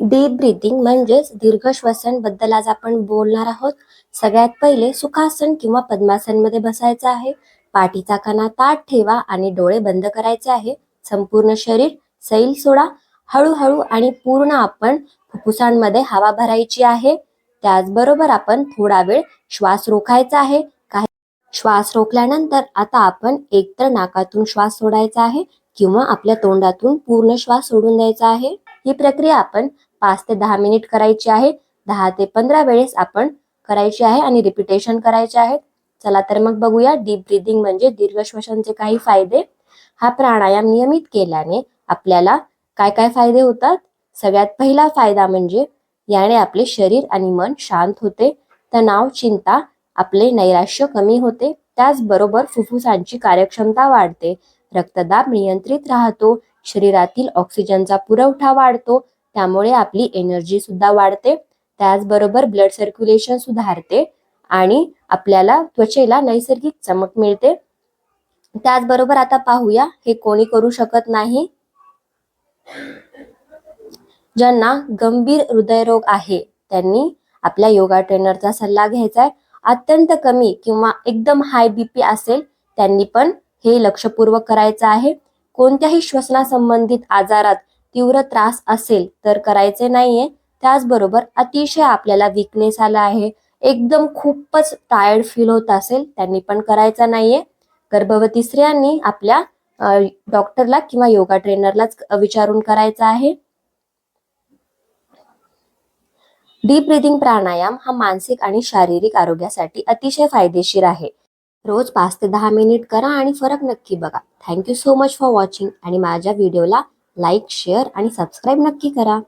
Deep breathing म्हणजेच दीर्घ श्वसनबद्दल आज आपण बोलणार आहोत. सगळ्यात पहिले सुखासन किंवा पद्मासनमध्ये बसायचं आहे. पाठीचा कणा ताट ठेवा आणि डोळे बंद करायचे आहे. संपूर्ण शरीर सैल सोडा. हळूहळू आणि पूर्ण आपण फुफ्फुसांमध्ये हवा भरायची आहे. त्याचबरोबर आपण थोडा वेळ श्वास रोखायचा आहे. काही श्वास रोखल्यानंतर आता आपण एकतर नाकातून श्वास सोडायचा आहे किंवा आपल्या तोंडातून पूर्ण श्वास सोडून द्यायचा आहे. ही प्रक्रिया आपण पाच ते दहा मिनिट करायची आहे. दहा ते पंधरा वेळेस आपण करायची आहे आणि रिपिटेशन करायचे आहेत. चला तर मग बघूया. डीप ब्रिदिंग म्हणजे दीर्घ श्वसनचे काही फायदे. हा प्राणायाम नियमित केल्याने आपल्याला काय काय फायदे होतात? सगळ्यात पहिला फायदा म्हणजे याने आपले शरीर आणि मन शांत होते. तणाव चिंता आपले नैराश्य कमी होते. त्याचबरोबर फुफ्फुसांची कार्यक्षमता वाढते. रक्तदाब नियंत्रित राहतो. शरीरातील ऑक्सिजनचा पुरवठा वाढतो त्यामुळे आपली एनर्जी सुद्धा वाढते त्याचबरोबर ब्लड सर्क्युलेशन सुधारते आणि आपल्याला त्वचेला नैसर्गिक चमक मिळते. त्याचबरोबर आता पाहूया हे कोणी करू शकत नाही? ज्यांना गंभीर हृदयरोग आहे त्यांनी आपल्या योगा ट्रेनरचा सल्ला घ्यायचा आहे. अत्यंत कमी किंवा एकदम हाय बीपी असेल त्यांनी पण हे लक्षपूर्वक करायचं आहे. कोणत्याही श्वसनासंबंधित आजारात तीव्र त्रास असेल तर करायचे नाहीये. त्याचबरोबर अतिशय आपल्याला विकनेस आला आहे. एकदम खूपच टायर्ड फील होत असेल त्यांनी पण करायचं नाहीये. गर्भवती स्त्रियांनी आपल्या डॉक्टरला किंवा योगा ट्रेनरलाच विचारून करायचं आहे. डीप ब्रिदिंग प्राणायाम हा मानसिक आणि शारीरिक आरोग्यासाठी अतिशय फायदेशीर आहे. रोज पाच ते दहा मिनिट करा आणि फरक नक्की बघा. Thank you so much for watching आणि माझ्या व्हिडिओला लाईक शेअर आणि सबस्क्राईब नक्की करा.